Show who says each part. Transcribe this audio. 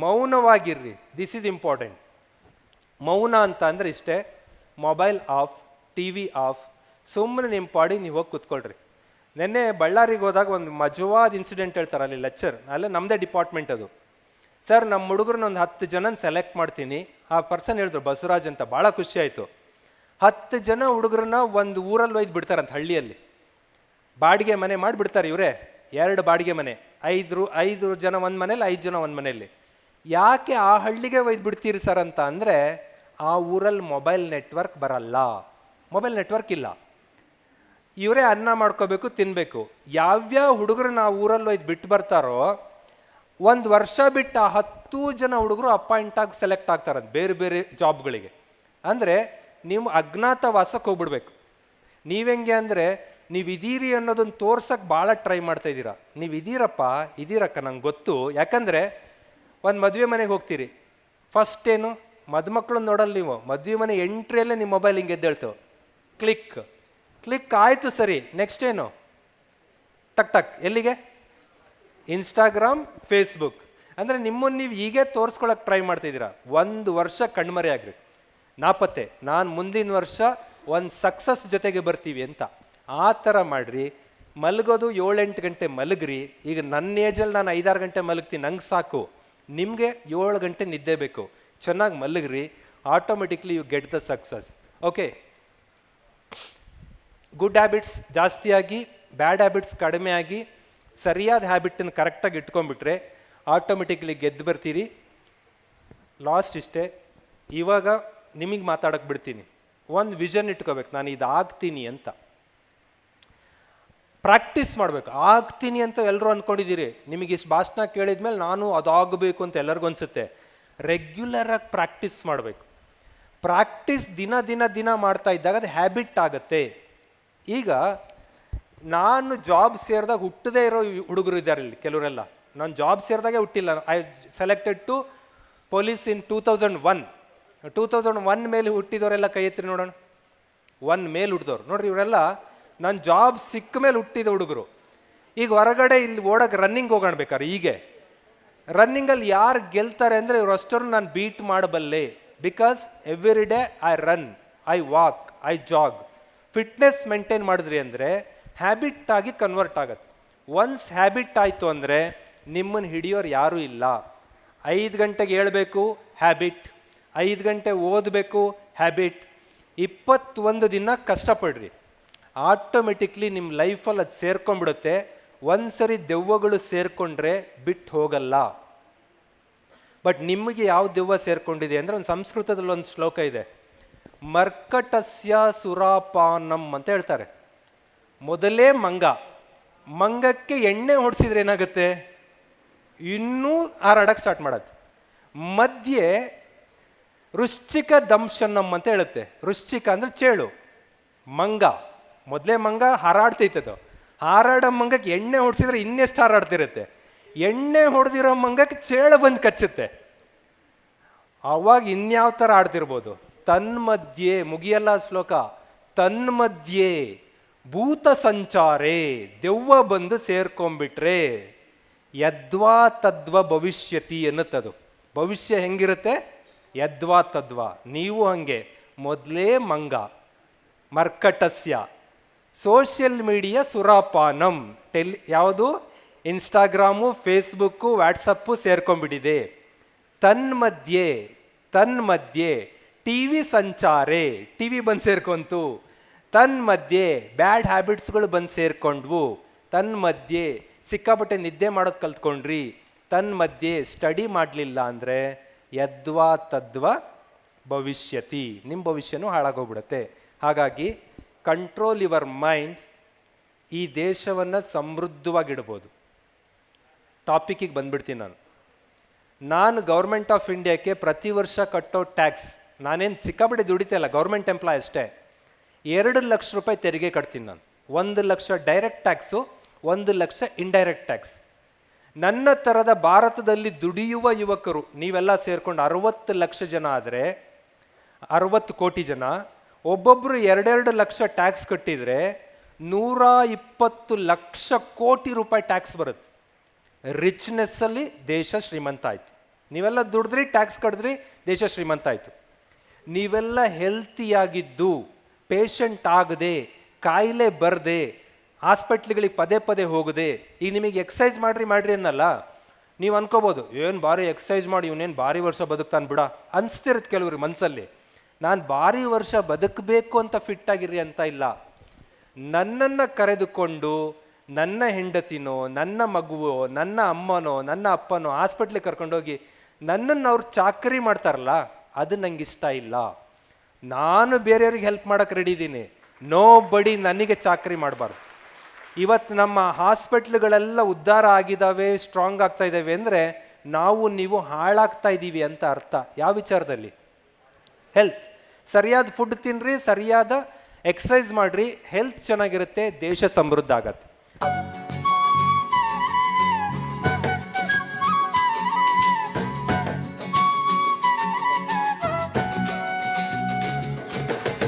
Speaker 1: ಮೌನವಾಗಿರ್ರಿ. This is important ಮೌನ ಅಂತ ಅಂದರೆ ಇಷ್ಟೇ mobile off T V off ಸುಮ್ಮನೆ ನಿಮ್ಮ ಪಾಡಿ ನೀವು ಹೋಗಿ ಕೂತ್ಕೊಳ್ರಿ. ನಿನ್ನೆ ಬಳ್ಳಾರಿಗೆ ಹೋದಾಗ ಒಂದು ಮಜವಾದ ಇನ್ಸಿಡೆಂಟ್ ಹೇಳ್ತಾರೆ ಅಲ್ಲಿ ಲೆಕ್ಚರ್ ಅಲ್ಲೇ ನಮ್ಮದೇ ಡಿಪಾರ್ಟ್ಮೆಂಟ್ ಅದು. ಸರ್ ನಮ್ಮ ಹುಡುಗರನ್ನ ಒಂದು ಹತ್ತು ಜನ ಸೆಲೆಕ್ಟ್ ಮಾಡ್ತೀನಿ. ಆ ಪರ್ಸನ್ ಹೇಳಿದ್ರು, ಬಸವರಾಜ್ ಅಂತ. ಭಾಳ ಖುಷಿ ಆಯಿತು. ಹತ್ತು ಜನ ಹುಡುಗರನ್ನ ಒಂದು ಊರಲ್ಲಿ ಒಯ್ದು ಬಿಡ್ತಾರಂತ ಹಳ್ಳಿಯಲ್ಲಿ. ಬಾಡಿಗೆ ಮನೆ ಮಾಡಿಬಿಡ್ತಾರೆ ಇವರೇ. ಎರಡು ಬಾಡಿಗೆ ಮನೆ. ಐದು ಐದು ಜನ ಒಂದು ಮನೇಲಿ, ಐದು ಜನ ಒಂದು ಮನೆಯಲ್ಲಿ ಯಾಕೆ ಆ ಹಳ್ಳಿಗೆ ಒಯ್ದು ಬಿಡ್ತೀರಿ ಸರ್ ಅಂತ ಅಂದರೆ ಆ ಊರಲ್ಲಿ ಮೊಬೈಲ್ ನೆಟ್ವರ್ಕ್ ಬರಲ್ಲ. ಮೊಬೈಲ್ ನೆಟ್ವರ್ಕ್ ಇಲ್ಲ. ಇವರೇ ಅನ್ನ ಮಾಡ್ಕೋಬೇಕು ತಿನ್ನಬೇಕು ಯಾವ್ಯಾವ ಹುಡುಗರು ಆ ಊರಲ್ಲಿ ಒಯ್ದು ಬಿಟ್ಟು ಬರ್ತಾರೋ, ಒಂದು ವರ್ಷ ಬಿಟ್ಟು ಆ ಹತ್ತು ಜನ ಹುಡುಗರು ಅಪಾಯಿಂಟ್ ಆಗಿ ಸೆಲೆಕ್ಟ್ ಆಗ್ತಾರಂತ ಬೇರೆ ಬೇರೆ ಜಾಬ್ಗಳಿಗೆ. ಅಂದರೆ ನೀವು ಅಜ್ಞಾತವಾಸಕ್ಕೆ ಹೋಗ್ಬಿಡ್ಬೇಕು. ನೀವೆಂಗೆ ಅಂದರೆ ನೀವು ಇದೀರಿ ಅನ್ನೋದನ್ನ ತೋರ್ಸಕ್ಕೆ ಭಾಳ ಟ್ರೈ ಮಾಡ್ತಾ ಇದ್ದೀರಾ. ನೀವು ಇದೀರಪ್ಪ, ಇದೀರಕ್ಕ ನಂಗೆ ಗೊತ್ತು. ಯಾಕಂದರೆ ಒಂದು ಮದುವೆ ಮನೆಗೆ ಹೋಗ್ತೀರಿ. ಫಸ್ಟ್ ಏನು, ಮದುಮಕ್ಳನ್ನ ನೋಡಲ್ಲ ನೀವು. ಮದುವೆ ಮನೆ ಎಂಟ್ರಿಯಲ್ಲೇ ನಿಮ್ಮ ಮೊಬೈಲ್ ಹಿಂಗೆ ಎದ್ದೇಳ್ತು ಕ್ಲಿಕ್ ಕ್ಲಿಕ್ ಆಯಿತು ಸರಿ. ನೆಕ್ಸ್ಟ್ ಏನು? ಟಕ್ ಟಕ್. ಎಲ್ಲಿಗೆ? ಇನ್ಸ್ಟಾಗ್ರಾಮ್ ಫೇಸ್ಬುಕ್ ಅಂದರೆ ನಿಮ್ಮನ್ನು ನೀವು ಹೀಗೆ ತೋರಿಸ್ಕೊಳಕ್ಕೆ ಟ್ರೈ ಮಾಡ್ತಿದ್ದೀರಾ. ಒಂದು ವರ್ಷ ಕಣ್ಮರೆ ಆಗ್ರಿ. ನಾಪತ್ತೆ. ನಾನು ಮುಂದಿನ ವರ್ಷ ಒಂದು ಸಕ್ಸಸ್ ಜೊತೆಗೆ ಬರ್ತೀವಿ ಅಂತ. ಆ ಥರ ಮಾಡಿರಿ. ಮಲಗೋದು ಏಳೆಂಟು ಗಂಟೆ ಮಲಗ್ರಿ. ಈಗ ನನ್ನ ಏಜಲ್ಲಿ ನಾನು ಐದಾರು ಗಂಟೆ ಮಲಗ್ತೀನಿ. ನಂಗೆ ಸಾಕು. ನಿಮಗೆ ಏಳು ಗಂಟೆ ನಿದ್ದೆ ಬೇಕು. ಚೆನ್ನಾಗಿ ಮಲಗ್ರಿ. Automatically you get the success okay good habits ಜಾಸ್ತಿಯಾಗಿ ಬ್ಯಾಡ್ ಹ್ಯಾಬಿಟ್ಸ್ ಕಡಿಮೆ ಆಗಿ, ಸರಿಯಾದ ಹ್ಯಾಬಿಟನ್ನು ಕರೆಕ್ಟಾಗಿ ಇಟ್ಕೊಂಡ್ಬಿಟ್ರೆ ಆಟೋಮೆಟಿಕ್ಲಿ ಗೆದ್ದು ಬರ್ತೀರಿ. ಲಾಸ್ಟ್ ಇಷ್ಟೇ. ಇವಾಗ ನಿಮಗೆ ಮಾತಾಡಕ್ಕೆ ಬಿಡ್ತೀನಿ. ಒಂದು ವಿಷನ್ ಇಟ್ಕೋಬೇಕು. ನಾನು ಇದಾಗ್ತೀನಿ ಅಂತ. ಪ್ರಾಕ್ಟೀಸ್ ಮಾಡಬೇಕು. ಆಗ್ತೀನಿ ಅಂತ ಎಲ್ಲರೂ ಅಂದ್ಕೊಂಡಿದ್ದೀರಿ ನಿಮಗೆ ಇಷ್ಟು ಭಾಷಣ ಕೇಳಿದ್ಮೇಲೆ ನಾನು ಅದಾಗಬೇಕು ಅಂತ ಎಲ್ಲರಿಗೂ ಅನಿಸುತ್ತೆ. ರೆಗ್ಯುಲರಾಗಿ ಪ್ರಾಕ್ಟೀಸ್ ಮಾಡಬೇಕು. ಪ್ರಾಕ್ಟೀಸ್ ದಿನ ದಿನ ದಿನ ಮಾಡ್ತಾ ಇದ್ದಾಗ ಅದು ಹ್ಯಾಬಿಟ್ ಆಗುತ್ತೆ. ಈಗ ನಾನು ಜಾಬ್ ಸೇರಿದಾಗ ಹುಟ್ಟದೇ ಇರೋ ಹುಡುಗರು ಇದ್ದಾರೆ ಇಲ್ಲಿ ಕೆಲವರೆಲ್ಲ. ನಾನು ಜಾಬ್ ಸೇರಿದಾಗೆ ಹುಟ್ಟಿಲ್ಲ. I selected to police in two thousand one two thousand one ಮೇಲೆ ಹುಟ್ಟಿದವರೆಲ್ಲ ಕೈ ಎತ್ತಿ ನೋಡೋಣ. ಒನ್ ಮೇಲೆ ಹುಟ್ಟಿದವ್ರು. ನೋಡ್ರಿ, ಇವರೆಲ್ಲ ನಾನು ಜಾಬ್ ಸಿಕ್ಕ ಮೇಲೆ ಹುಟ್ಟಿದ ಹುಡುಗರು. ಈಗ ಹೊರಗಡೆ ಇಲ್ಲಿ ಓಡಕ್ಕೆ ರನ್ನಿಂಗ್ ಹೋಗೋಣ ಬೇಕಾದ್ರೆ ಹೀಗೆ. ರನ್ನಿಂಗಲ್ಲಿ ಯಾರು ಗೆಲ್ತಾರೆ ಅಂದರೆ ಇವರಷ್ಟರು ನಾನು ಬೀಟ್ ಮಾಡಬಲ್ಲೆ. Because every day I run I walk I jog fitness maintain ಮಾಡಿದ್ರಿ ಅಂದರೆ ಹ್ಯಾಬಿಟ್ ಆಗಿ ಕನ್ವರ್ಟ್ ಆಗತ್ತೆ. ಒನ್ಸ್ ಹ್ಯಾಬಿಟ್ ಆಯಿತು ಅಂದರೆ ನಿಮ್ಮನ್ನು ಹಿಡಿಯೋರು ಯಾರೂ ಇಲ್ಲ. ಐದು ಗಂಟೆಗೆ ಏಳಬೇಕು ಹ್ಯಾಬಿಟ್ ಐದು ಗಂಟೆ ಓದಬೇಕು ಹ್ಯಾಬಿಟ್ ಇಪ್ಪತ್ತೊಂದು ದಿನ ಕಷ್ಟಪಡ್ರಿ. ಆಟೋಮೆಟಿಕ್ಲಿ ನಿಮ್ಮ ಲೈಫಲ್ಲಿ ಅದು ಸೇರ್ಕೊಂಡ್ಬಿಡುತ್ತೆ. ಒಂದ್ಸರಿ ದೆವ್ವಗಳು ಸೇರಿಕೊಂಡ್ರೆ ಬಿಟ್ಟು ಹೋಗಲ್ಲ. ಬಟ್ ನಿಮಗೆ ಯಾವ ದೆವ್ವ ಸೇರ್ಕೊಂಡಿದೆ ಅಂದರೆ ಒಂದು ಸಂಸ್ಕೃತದಲ್ಲಿ ಒಂದು ಶ್ಲೋಕ ಇದೆ. ಮರ್ಕಟಸ್ಯ ಸುರಾಪಾನಂ ಅಂತ ಹೇಳ್ತಾರೆ. ಮೊದಲೇ ಮಂಗ. ಮಂಗಕ್ಕೆ ಎಣ್ಣೆ ಹೊಡಿಸಿದ್ರೆ ಏನಾಗುತ್ತೆ? ಇನ್ನೂ ಹಾರಾಡಕ್ಕೆ ಸ್ಟಾರ್ಟ್ ಮಾಡತ್ತೆ. ಮಧ್ಯೆ ವೃಶ್ಚಿಕ ದಂಶನಂ ಅಂತ ಹೇಳುತ್ತೆ. ವೃಶ್ಚಿಕ ಅಂದರೆ ಚೇಳು. ಮಂಗ. ಮೊದಲೇ ಮಂಗ ಹಾರಾಡ್ತೈತದು ಹಾರಾಡೋ ಮಂಗಕ್ಕೆ ಎಣ್ಣೆ ಹೊಡ್ಸಿದ್ರೆ ಇನ್ನೆಷ್ಟು ಹಾರಾಡ್ತಿರುತ್ತೆ? ಎಣ್ಣೆ ಹೊಡೆದಿರೋ ಮಂಗಕ್ಕೆ ಚೇಳು ಬಂದು ಕಚ್ಚುತ್ತೆ. ಅವಾಗ ಇನ್ಯಾವ ಥರ ಆಡ್ತಿರ್ಬೋದು? ತನ್ಮಧ್ಯೆ, ಮುಗಿಯಲ್ಲ ಶ್ಲೋಕ. ತನ್ಮಧ್ಯೆ, ಭೂತ ಸಂಚಾರೇ, ದೆವ್ವ ಬಂದು ಸೇರ್ಕೊಂಡ್ಬಿಟ್ರೆ, ಯದ್ವಾ ತದ್ವ ಭವಿಷ್ಯತಿ ಅನ್ನುತ್ತದು ಭವಿಷ್ಯ ಹೆಂಗಿರುತ್ತೆ? ಯದ್ವಾ ತದ್ವಾ. ನೀವು ಹಂಗೆ. ಮೊದಲೇ ಮಂಗ. ಮರ್ಕಟಸ್ಯ. ಸೋಷಿಯಲ್ ಮೀಡಿಯಾ ಸುರಾಪಾನಂ. ಟೆಲ್ ಯಾವುದು? ಇನ್ಸ್ಟಾಗ್ರಾಮು, ಫೇಸ್ಬುಕ್ಕು ವ್ಯಾಟ್ಸಪ್ಪು ಸೇರ್ಕೊಂಡ್ಬಿಟ್ಟಿದೆ. ತನ್ಮಧ್ಯೆ ತನ್ಮಧ್ಯೆ ಟಿ ವಿ ಸಂಚಾರೆ ಟಿ ವಿ ಬಂದು ಸೇರ್ಕೊಂತು. ತನ್ಮಧ್ಯೆ, ಬ್ಯಾಡ್ ಹ್ಯಾಬಿಟ್ಸ್ಗಳು ಬಂದು ಸೇರ್ಕೊಂಡ್ವು. ತನ್ಮಧ್ಯೆ, ಸಿಕ್ಕಾಪಟ್ಟೆ ನಿದ್ದೆ ಮಾಡೋದು ಕಲ್ತ್ಕೊಂಡ್ರಿ. ತನ್ಮಧ್ಯೆ, ಸ್ಟಡಿ ಮಾಡಲಿಲ್ಲ ಅಂದರೆ ಯದ್ವಾ ತದ್ವಾ ಭವಿಷ್ಯತಿ. ನಿಮ್ಮ ಭವಿಷ್ಯನೂ ಹಾಳಾಗೋಗ್ಬಿಡುತ್ತೆ. ಹಾಗಾಗಿ ಕಂಟ್ರೋಲ್ ಯುವರ್ ಮೈಂಡ್ ಈ ದೇಶವನ್ನು ಸಮೃದ್ಧವಾಗಿಡ್ಬೋದು. ಟಾಪಿಕ್ಕಿಗೆ ಬಂದ್ಬಿಡ್ತೀನಿ ನಾನು. ನಾನು ಗೌರ್ಮೆಂಟ್ ಆಫ್ ಇಂಡಿಯಾಕ್ಕೆ ಪ್ರತಿ ವರ್ಷ ಕಟ್ಟೋ ಟ್ಯಾಕ್ಸ್ ನಾನೇನು ಸಿಕ್ಕಾಪಟ್ಟೆ ದುಡಿತಲ್ಲ ಗೌರ್ಮೆಂಟ್ ಎಂಪ್ಲಾಯ್ ಅಷ್ಟೇ. ಎರಡು ಲಕ್ಷ ರೂಪಾಯಿ ತೆರಿಗೆ ಕಟ್ತೀನಿ ನಾನು. ಒಂದು ಲಕ್ಷ ಡೈರೆಕ್ಟ್ ಟ್ಯಾಕ್ಸು ಒಂದು ಲಕ್ಷ ಇಂಡೈರೆಕ್ಟ್ ಟ್ಯಾಕ್ಸ್ ನನ್ನ ಥರದ ಭಾರತದಲ್ಲಿ ದುಡಿಯುವ ಯುವಕರು, ನೀವೆಲ್ಲ ಸೇರ್ಕೊಂಡು ಅರವತ್ತು ಲಕ್ಷ ಜನ ಆದರೆ, ಅರವತ್ತು ಕೋಟಿ ಜನ ಒಬ್ಬೊಬ್ಬರು ಎರಡೆರಡು ಲಕ್ಷ ಟ್ಯಾಕ್ಸ್ ಕಟ್ಟಿದರೆ ನೂರ ಇಪ್ಪತ್ತು ಲಕ್ಷ ಕೋಟಿ ರೂಪಾಯಿ ಟ್ಯಾಕ್ಸ್ ಬರುತ್ತೆ. ರಿಚ್ನೆಸ್ಸಲ್ಲಿ ದೇಶ ಶ್ರೀಮಂತ ಆಯ್ತು. ನೀವೆಲ್ಲ ದುಡಿದ್ರಿ ಟ್ಯಾಕ್ಸ್ ಕಟ್ಟಿದ್ರಿ ದೇಶ ಶ್ರೀಮಂತ ಆಯಿತು. ನೀವೆಲ್ಲ ಹೆಲ್ತಿಯಾಗಿದ್ದು ಪೇಷಂಟ್ ಆಗದೆ, ಕಾಯಿಲೆ ಬರದೆ ಹಾಸ್ಪಿಟ್ಲ್ಗಳಿಗೆ ಪದೇ ಪದೇ ಹೋಗದೆ, ಈಗ ನಿಮಗೆ ಎಕ್ಸಸೈಸ್ ಮಾಡ್ರಿ ಮಾಡ್ರಿ ಅನ್ನಲ್ಲ. ನೀವು ಅನ್ಕೋಬೋದು, ಏನು ಭಾರಿ ಎಕ್ಸಸೈಸ್ ಮಾಡಿ, ಇವನೇನು ಭಾರಿ ವರ್ಷ ಬದುಕ್ತಾನೆ ಬಿಡ. ಅನಿಸ್ತಿರುತ್ತೆ ಕೆಲವ್ರಿಗೆ ಮನಸ್ಸಲ್ಲಿ ನಾನು ಭಾರಿ ವರ್ಷ ಬದುಕಬೇಕು ಅಂತ ಫಿಟ್ ಆಗಿರ್ರಿ ಅಂತ ಇಲ್ಲ. ನನ್ನನ್ನು ಕರೆದುಕೊಂಡು ನನ್ನ ಹೆಂಡತಿನೋ, ನನ್ನ ಮಗುವೋ, ನನ್ನ ಅಮ್ಮನೋ, ನನ್ನ ಅಪ್ಪನೋ ಹಾಸ್ಪಿಟ್ಲಿಗೆ ಕರ್ಕೊಂಡೋಗಿ ನನ್ನನ್ನು ಅವ್ರು ಚಾಕರಿ ಮಾಡ್ತಾರಲ್ಲ, ಅದು ನಂಗೆ ಇಷ್ಟ ಇಲ್ಲ. ನಾನು ಬೇರೆಯವ್ರಿಗೆ ಹೆಲ್ಪ್ ಮಾಡೋಕ್ಕೆ ರೆಡಿ ಇದ್ದೀನಿ. ನೋ ಬಡಿ ನನಗೆ ಚಾಕರಿ ಮಾಡಬಾರ್ದು. ಇವತ್ತು ನಮ್ಮ ಹಾಸ್ಪಿಟ್ಲ್ಗಳೆಲ್ಲ ಉದ್ಧಾರ ಆಗಿದ್ದಾವೆ ಸ್ಟ್ರಾಂಗ್ ಆಗ್ತಾ ಇದ್ದಾವೆ ಅಂದರೆ ನಾವು, ನೀವು ಹಾಳಾಗ್ತಾ ಇದ್ದೀವಿ ಅಂತ ಅರ್ಥ. ಯಾವ ವಿಚಾರದಲ್ಲಿ? ಹೆಲ್ತ್ ಸರಿಯಾದ ಫುಡ್ ತಿನ್ನಿರಿ ಸರಿಯಾದ ಎಕ್ಸಸೈಸ್ ಮಾಡಿರಿ ಹೆಲ್ತ್ ಚೆನ್ನಾಗಿರುತ್ತೆ ದೇಶ ಸಮೃದ್ಧ ಆಗತ್ತೆ.